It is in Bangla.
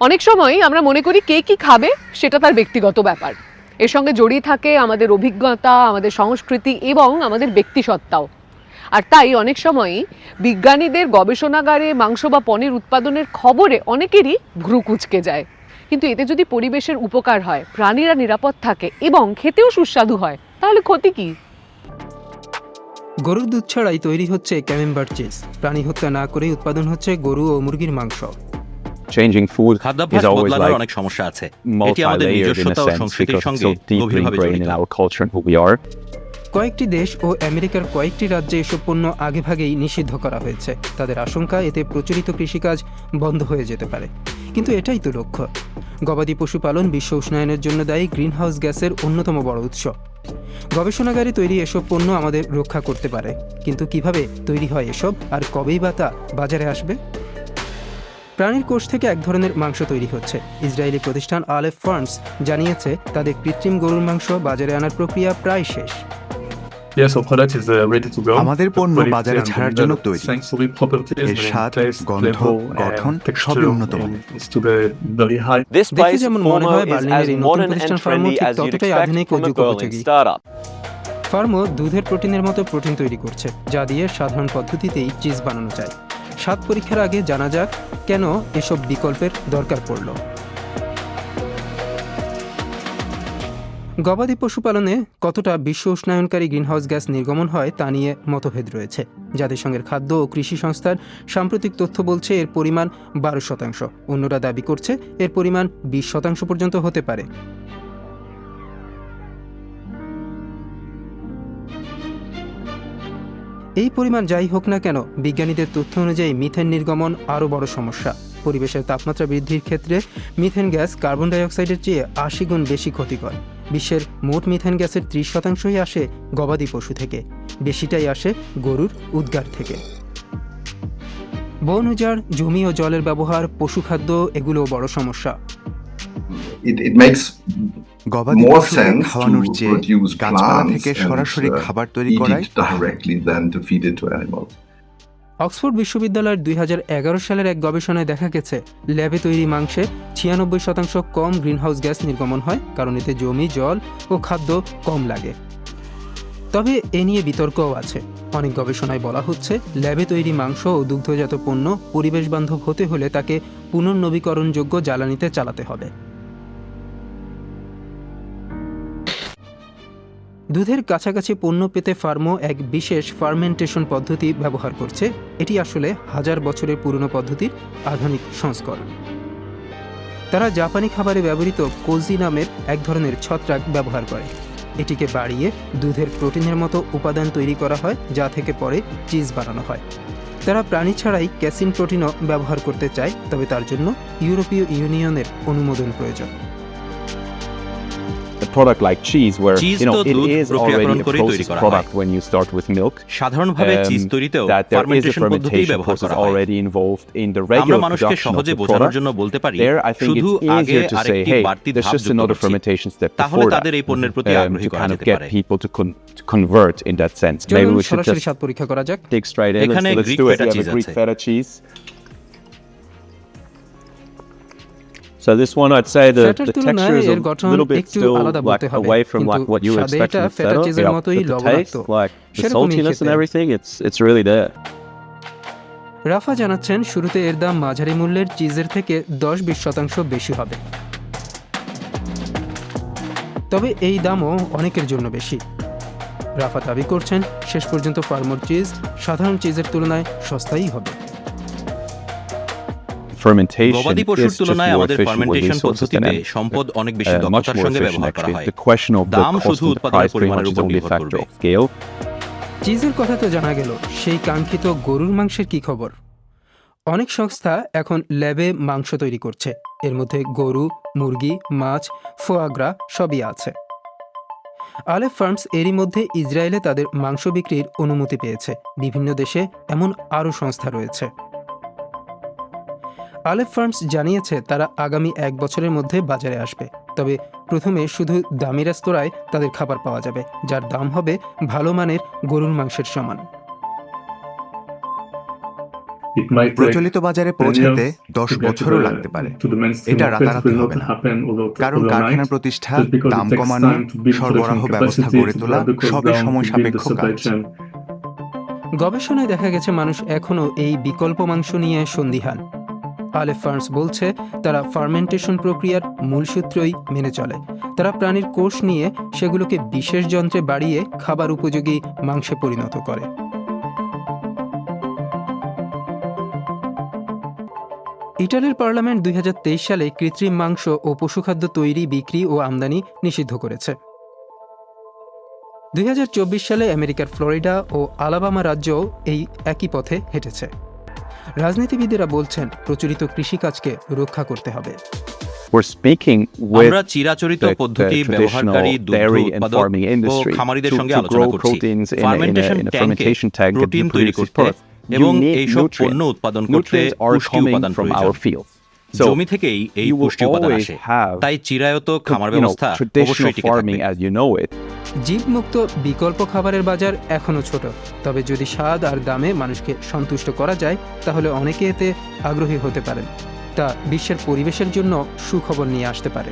অনেক সময় আমরা মনে করি কে কি খাবে, সেটা তার ব্যক্তিগত ব্যাপার। এর সঙ্গে জড়িয়ে থাকে আমাদের অভিজ্ঞতা, আমাদের সংস্কৃতি এবং আমাদের ব্যক্তিসত্তাও। আর তাই অনেক সময়ই বিজ্ঞানীদের গবেষণাগারে মাংস বা পনির উৎপাদনের খবরে অনেকেরই ভ্রু কুচকে যায়। কিন্তু এতে যদি পরিবেশের উপকার হয়, প্রাণীরা নিরাপদ থাকে এবং খেতেও সুস্বাদু হয়, তাহলে ক্ষতি কি? গরুর দুধ ছাড়াই তৈরি হচ্ছে ক্যামেম্বার চিজ। প্রাণী হত্যা না করেই উৎপাদন হচ্ছে গরু ও মুরগির মাংস। খাদ্যাভ্যাস always বদলানোর like অনেক সমস্যা আছে। এটি আমাদের multi-layered in a নিজস্বতা ও sense সংস্কৃতির because সঙ্গে it's so deeply গভীরভাবে ingrained জড়িত in our culture and who we are. কয়েকটি দেশ ও আমেরিকার কয়েকটি রাজ্যে এসব পণ্য আগেভাগেই নিষিদ্ধ করা হয়েছে। তাদের আশঙ্কা এতে প্রচলিত কৃষিকাজ বন্ধ হয়ে যেতে পারে। কিন্তু এটাই তো লক্ষ্য। গবাদি পশুপালন বিশ্ব উষ্ণায়নের জন্য দায়ী গ্রিনহাউস গ্যাসের অন্যতম বড় উৎস। গবেষণাগারে তৈরি এসব পণ্য আমাদের রক্ষা করতে পারে। কিন্তু কীভাবে তৈরি হয় এসব? আর কবেই বা তা বাজারে আসবে? প্রাণীর কোষ থেকে এক ধরনের মাংস তৈরি হচ্ছে। ইসরায়েলি প্রতিষ্ঠান আলেফ ফার্মস জানিয়েছে তাদের কৃত্রিম গরুর মাংস বাজারে আনার প্রক্রিয়া প্রায় শেষ। Uh. আমাদের পণ্য বাজারে ছাড়ার জন্য তৈরি। এর স্বাদ, গন্ধ, গঠন সবই উন্নত দেখে যেমন মনে হয় বার্লিনের এই নতুন প্রতিষ্ঠান ফার্মো ঠিক ততটাই আধুনিক ও যুগোপযোগী. ফার্মো দুধের প্রোটিনের মতো প্রোটিন তৈরি করছে যা দিয়ে সাধারণ পদ্ধতিতেই চিজ বানানো যায়। স্বাদ পরীক্ষার আগে জানা যাক কেন এসব বিকল্পের দরকার পড়ল। গবাদি পশুপালনে কতটা বিশ্ব উষ্ণায়নকারী গ্রিনহাউস গ্যাস নির্গমন হয় তা নিয়ে মতভেদ রয়েছে। জাতিসংঘের খাদ্য ও কৃষি সংস্থার সাম্প্রতিক তথ্য বলছে এর পরিমাণ বারো শতাংশ। অন্যরা দাবি করছে এর পরিমাণ বিশ শতাংশ পর্যন্ত হতে পারে। এই পরিমাণ যাই হোক না কেন, বিজ্ঞানীদের তথ্য অনুযায়ী মিথেন নির্গমন আরও বড় সমস্যা। পরিবেশের তাপমাত্রা বৃদ্ধির ক্ষেত্রে মিথেন গ্যাস কার্বন ডাইঅক্সাইডের চেয়ে আশি গুণ বেশি ক্ষতিকর। বিশ্বের মোট মিথেন গ্যাসের ত্রিশ শতাংশই আসে গবাদি পশু থেকে, বেশিটাই আসে গরুর উদ্গার থেকে। বন উজাড়, জমি ও জলের ব্যবহার পশুখাদ্য এগুলো বড় সমস্যা। It, it makes গবাদি more খাওয়ানোর চেয়ে গাছপালা থেকে সরাসরি uh, খাবার তৈরি করাই. অক্সফোর্ড বিশ্ববিদ্যালয়ের দুই হাজার এগারো সালের এক গবেষণায় দেখা গেছে ল্যাবে তৈরি মাংসে ছিয়ানব্বই শতাংশ কম গ্রিনহাউস গ্যাস নির্গমন হয় কারণ এতে জমি জল ও খাদ্য কম লাগে। তবে এ নিয়ে বিতর্কও আছে। অনেক গবেষণায় বলা হচ্ছে ল্যাবে তৈরি মাংস ও দুগ্ধজাত পণ্য পরিবেশ বান্ধব হতে হলে তাকে পুনর্নবীকরণযোগ্য জ্বালানিতে চালাতে হবে। দুধের কাছাকাছি পণ্য পেতে ফার্মো এক বিশেষ ফার্মেন্টেশন পদ্ধতি ব্যবহার করছে। এটি আসলে হাজার বছরের পুরনো পদ্ধতির আধুনিক সংস্করণ। তারা জাপানি খাবারে ব্যবহৃত কোজি নামের এক ধরনের ছত্রাক ব্যবহার করে। এটিকে বাড়িয়ে দুধের প্রোটিনের মতো উপাদান তৈরি করা হয়, যা থেকে পরে চিজ বানানো হয়। তারা প্রাণী ছাড়াই ক্যাসিন প্রোটিনও ব্যবহার করতে চায়, তবে তার জন্য ইউরোপীয় ইউনিয়নের অনুমোদন প্রয়োজন। Product like cheese, where Cheese you know it is already a processed product when you start with milk. সাধারণভাবে um, চিজ তৈরিতেও that there is a fermentation ব্যবহার process করা হয় already involved in the আমরা regular মানুষকে production of সহজে the বোঝানোর product. জন্য বলতে পারি There, I think শুধু it's আগে easier to say, hey, there's just another fermentation step তাহলে before তাদের এই পণ্যের প্রতি um, আগ্রহী করা যেতে পারে people to, con- to convert in that sense. Maybe we should just dig straight in. Let's, এখানে let's Greek do it. We have a Greek আছে। feta cheese. So this one, I'd say the, the texture is a little bit still like away from like what you would expect from ফেটা feta. Yeah, but the taste, like the saltiness and everything, it's it's really there. রাফা জানাচ্ছেন শুরুতে এর দাম মাঝারি মূল্যের চিজের থেকে দশ বিশ শতাংশ বেশি হবে তবে এই দামও অনেকের জন্য বেশি রাফা দাবি করছেন শেষ পর্যন্ত ফার্মর চিজ সাধারণ চিজের তুলনায় সস্তাই হবে গবাদি পশুর তুলনায় আমাদের ফার্মেন্টেশন পদ্ধতিতে সম্পদ অনেক বেশি uh, দক্ষতার সঙ্গে ব্যবহার করা হয়। দাম শুধু উৎপাদনের পরিমাণের উপর নির্ভর করবে। চিজের কথা তো জানা গেল সেই কাঙ্ক্ষিত গরুর মাংসের কি খবর? অনেক সংস্থা এখন ল্যাবে মাংস তৈরি করছে। এর মধ্যে গরু মুরগি মাছ ফোয়াগ্রা সবই আছে। আলেফ ফার্মস এরই মধ্যে ইসরায়েলে তাদের মাংস বিক্রির অনুমতি পেয়েছে। বিভিন্ন দেশে এমন আরও সংস্থা রয়েছে। আলেফ ফার্মস জানিয়েছে তারা আগামী এক বছরের মধ্যে বাজারে আসবে। তবে প্রথমে শুধু দামি রেস্তোরাঁয় তাদের খাবার পাওয়া যাবে যার দাম হবে ভালো মানের গরুর মাংসের সমান। প্রচলিত বাজারে পৌঁছাতে দশ বছরও লাগতে পারে। এটা রাতারাতি হবে না। কারণ কারখানা প্রতিষ্ঠা দাম কমানো সরবরাহ ব্যবস্থা গড়ে তোলা সবই সময় সাপেক্ষ কাজ গবেষণায় দেখা গেছে মানুষ এখনও এই বিকল্প মাংস নিয়ে সন্দিহান। আলেফ ফার্মস বলছে, তারা ফার্মেন্টেশন প্রক্রিয়ার মূল সূত্রই মেনে চলে। তারা প্রাণীর কোষ নিয়ে সেগুলোকে বিশেষ যন্ত্রে বাড়িয়ে খাবার উপযোগী মাংসে পরিণত করে। ইটালির পার্লামেন্ট দুই হাজার তেইশ সালে কৃত্রিম মাংস ও পশুখাদ্য তৈরি, বিক্রি ও আমদানি নিষিদ্ধ করেছে। দুই হাজার চব্বিশ সালে আমেরিকার ফ্লোরিডা ও আলাবামা রাজ্যও এই একই পথে হেঁটেছে। রাজনীতিবিদেরা বলছেন প্রচলিত কৃষিকাজকে রক্ষা করতে হবে। আমরা চিরাচরিত পদ্ধতি ব্যবহারকারী দুধ উৎপাদক সঙ্গে আলোচনা তৈরি করতে এবং এইসব পণ্য উৎপাদন করতে উপাদান জমি থেকেই এই পুষ্টি উপাদান আসে। তাই চিরায়ত খামার ব্যবস্থা অবশ্যই টিকে থাকবে। as you know it. জীবমুক্ত বিকল্প খাবারের বাজার এখনও ছোট। তবে যদি স্বাদ আর দামে মানুষকে সন্তুষ্ট করা যায় তাহলে অনেকে এতে আগ্রহী হতে পারেন। তা বিশ্বের পরিবেশের জন্য সুখবর নিয়ে আসতে পারে।